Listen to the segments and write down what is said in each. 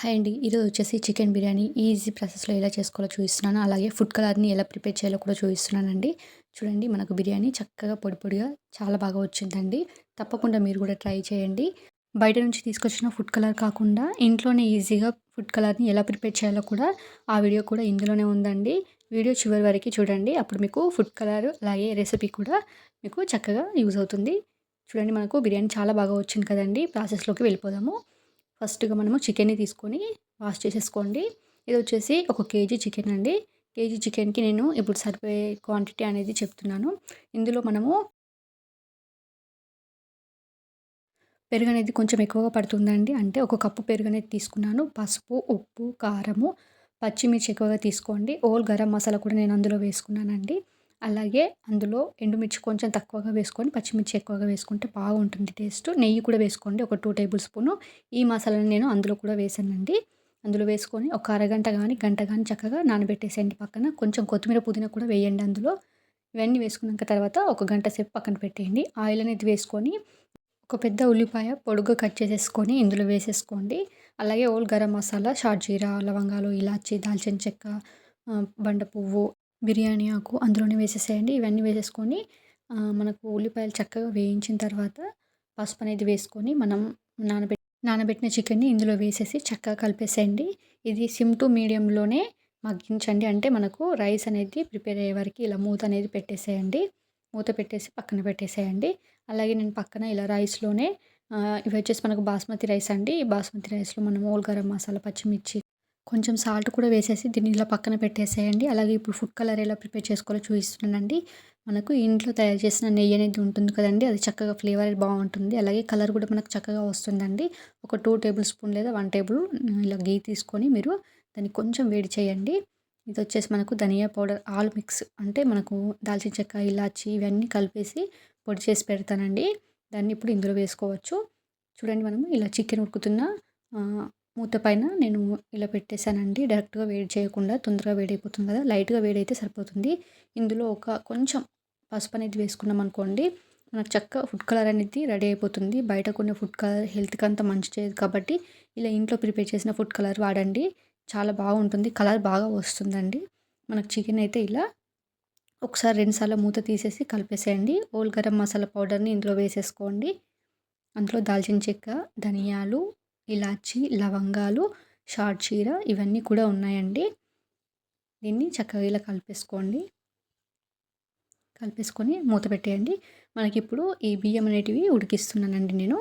Hi అండి ఈరోజు వచ్చేసి చికెన్ బిర్యానీ. ఈజీ ప్రాసెస్లో ఎలా చేసుకోవాలో చూపిస్తున్నాను. అలాగే ఫుడ్ కలర్ని ఎలా ప్రిపేర్ చేయాలో కూడా చూపిస్తున్నానండి. చూడండి మనకు బిర్యానీ చక్కగా పొడి పొడిగా చాలా బాగా వచ్చిందండి. తప్పకుండా మీరు కూడా ట్రై చేయండి. బయట నుంచి తీసుకొచ్చిన ఫుడ్ కలర్ కాకుండా ఇంట్లోనే ఈజీగా ఫుడ్ కలర్ని ఎలా ప్రిపేర్ చేయాలో కూడా ఆ వీడియో కూడా ఇందులోనే ఉందండి. వీడియో చివరి వరకు చూడండి. అప్పుడు మీకు ఫుడ్ కలర్ అలాగే రెసిపీ కూడా మీకు చక్కగా యూజ్ అవుతుంది. చూడండి మనకు బిర్యానీ చాలా బాగా వచ్చింది కదండి. ప్రాసెస్లోకి వెళ్ళిపోదాము. ఫస్ట్గా మనము చికెన్ని తీసుకొని వాష్ చేసేసుకోండి. ఇది వచ్చేసి ఒక కేజీ చికెన్ అండి. కేజీ చికెన్కి నేను ఇప్పుడు సరిపోయే క్వాంటిటీ అనేది చెప్తున్నాను. ఇందులో మనము పెరుగు అనేది కొంచెం ఎక్కువగా పడుతుందండి. అంటే ఒక కప్పు పెరుగు అనేది తీసుకున్నాను. పసుపు ఉప్పు కారము పచ్చిమిర్చి ఎక్కువగా తీసుకోండి. ఓల్ గరం మసాలా కూడా నేను అందులో వేసుకున్నానండి. అలాగే అందులో ఎండుమిర్చి కొంచెం తక్కువగా వేసుకొని పచ్చిమిర్చి ఎక్కువగా వేసుకుంటే బాగుంటుంది టేస్ట్. నెయ్యి కూడా వేసుకోండి ఒక టూ టేబుల్ స్పూను. ఈ మసాలాని నేను అందులో కూడా వేసానండి. అందులో వేసుకొని ఒక అరగంట కానీ గంట కానీ చక్కగా నానబెట్టేసేయండి పక్కన. కొంచెం కొత్తిమీర పుదీనా కూడా వేయండి అందులో. ఇవన్నీ వేసుకున్నాక తర్వాత ఒక గంట సేపు పక్కన పెట్టేయండి. ఆయిల్ అనేది వేసుకొని ఒక పెద్ద ఉల్లిపాయ పొడుగ్గా కట్ చేసేసుకొని ఇందులో వేసేసుకోండి. అలాగే ఓల్ గరం మసాలా షార్ట్ జీరా లవంగాలు ఇలాచి దాల్చిన చెక్క బండ పువ్వు బిర్యానీ ఆకు అందులోనే వేసేసేయండి. ఇవన్నీ వేసేసుకొని మనకు ఉల్లిపాయలు చక్కగా వేయించిన తర్వాత పసుపు అనేది వేసుకొని మనం నానబెట్టి నానబెట్టిన చికెన్ని ఇందులో వేసేసి చక్కగా కలిపేసేయండి. ఇది సిమ్ టు మీడియంలోనే మగ్గించండి. అంటే మనకు రైస్ అనేది ప్రిపేర్ అయ్యే వరకు ఇలా మూత అనేది పెట్టేసేయండి. మూత పెట్టేసి పక్కన పెట్టేసేయండి. అలాగే నేను పక్కన ఇలా రైస్లోనే ఇవి వచ్చేసి మనకు బాస్మతి రైస్ అండి. ఈ బాస్మతి రైస్లో మనం ఓల్ గరం మసాలా పచ్చిమిర్చి కొంచెం సాల్ట్ కూడా వేసేసి దీన్ని ఇలా పక్కన పెట్టేసేయండి. అలాగే ఇప్పుడు ఫుడ్ కలర్ ఎలా ప్రిపేర్ చేసుకోవాలో చూపిస్తున్నానండి. మనకు ఇంట్లో తయారు చేసిన నెయ్యి అనేది ఉంటుంది కదండి అది చక్కగా ఫ్లేవర్ బాగుంటుంది. అలాగే కలర్ కూడా మనకు చక్కగా వస్తుందండి. ఒక టూ టేబుల్ స్పూన్ లేదా వన్ టేబుల్ ఇలా గీ తీసుకొని మీరు దాన్ని కొంచెం వేడి చేయండి. ఇది వచ్చేసి మనకు ధనియా పౌడర్ ఆల్ మిక్స్ అంటే మనకు దాల్చిన చెక్క ఇలాచి ఇవన్నీ కలిపేసి పొడి చేసి పెడతానండి. దాన్ని ఇప్పుడు ఇందులో వేసుకోవచ్చు. చూడండి మనము ఇలా చికెన్ ఉడుకుతున్న మూత పైన నేను ఇలా పెట్టేశానండి. డైరెక్ట్గా వేడి చేయకుండా తొందరగా వేడైపోతుంది కదా! లైట్గా వేడైతే సరిపోతుంది. ఇందులో ఒక కొంచెం పసుపు అనేది వేసుకున్నాం అనుకోండి మనకు చక్క ఫుడ్ కలర్ అనేది రెడీ అయిపోతుంది. బయట కొన్ని ఫుడ్ కలర్ హెల్త్కి అంత మంచి చేయదు కాబట్టి ఇలా ఇంట్లో ప్రిపేర్ చేసిన ఫుడ్ కలర్ వాడండి. చాలా బాగుంటుంది. కలర్ బాగా వస్తుందండి. మనకు చికెన్ అయితే ఇలా ఒకసారి రెండుసార్లు మూత తీసేసి కలిపేసేయండి. ఓల్ గరం మసాలా పౌడర్ని ఇందులో వేసేసుకోండి. అందులో దాల్చిన చెక్క ధనియాలు ఇలాచి లవంగాలు షార్ట్ చీర ఇవన్నీ కూడా ఉన్నాయండి. దీన్ని చక్కగా ఇలా కలిపేసుకోండి. కలిపేసుకొని మూత పెట్టేయండి. మనకి ఇప్పుడు ఈ బియ్యం అనేటివి ఉడికిస్తున్నానండి నేను.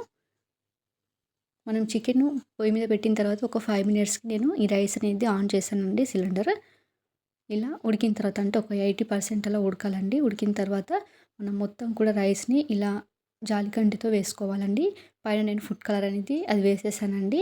మనం చికెన్ పొయ్యి మీద పెట్టిన తర్వాత ఒక ఫైవ్ మినిట్స్కి నేను ఈ రైస్ అనేది ఆన్ చేశానండి సిలిండర్. ఇలా ఉడికిన తర్వాత అంటే ఒక ఎయిటీ పర్సెంట్ అలా ఉడకాలండి. ఉడికిన తర్వాత మనం మొత్తం కూడా రైస్ని ఇలా జాలిగంటితో వేసుకోవాలండి. పైన నేను ఫుడ్ కలర్ అనేది అది వేసేసానండి.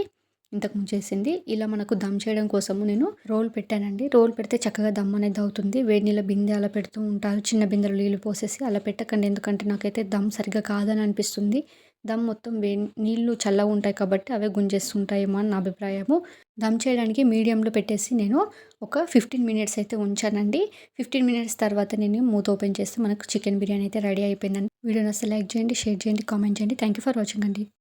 ఇంతకుముందు చేసింది. ఇలా మనకు దమ్ చేయడం కోసము నేను రోల్ పెట్టానండి. రోల్ పెడితే చక్కగా దమ్ అనేది అవుతుంది. వేడి నీళ్ళ బిందె అలా పెడుతూ ఉంటారు. చిన్న బిందెలు నీళ్ళు పోసేసి అలా పెట్టకండి. ఎందుకంటే నాకైతే దమ్ సరిగ్గా కాదని అనిపిస్తుంది. దమ్ మొత్తం వే నీళ్ళు చల్లగా ఉంటాయి కాబట్టి అవే గుంజేస్తుంటాయేమో అని నా అభిప్రాయము. దమ్ చేయడానికి మీడియంలో పెట్టేసి నేను ఒక ఫిఫ్టీన్ మినిట్స్ అయితే ఉంచానండి. ఫిఫ్టీన్ మినిట్స్ తర్వాత నేను మూత ఓపెన్ చేస్తే మనకు చికెన్ బిర్యానీ అయితే రెడీ అయిపోయిందండి. వీడియోని అసలు లైక్ చేయండి షేర్ చేయండి కామెంట్ చేయండి. థ్యాంక్ యూ ఫర్ వాచింగ్ అండి.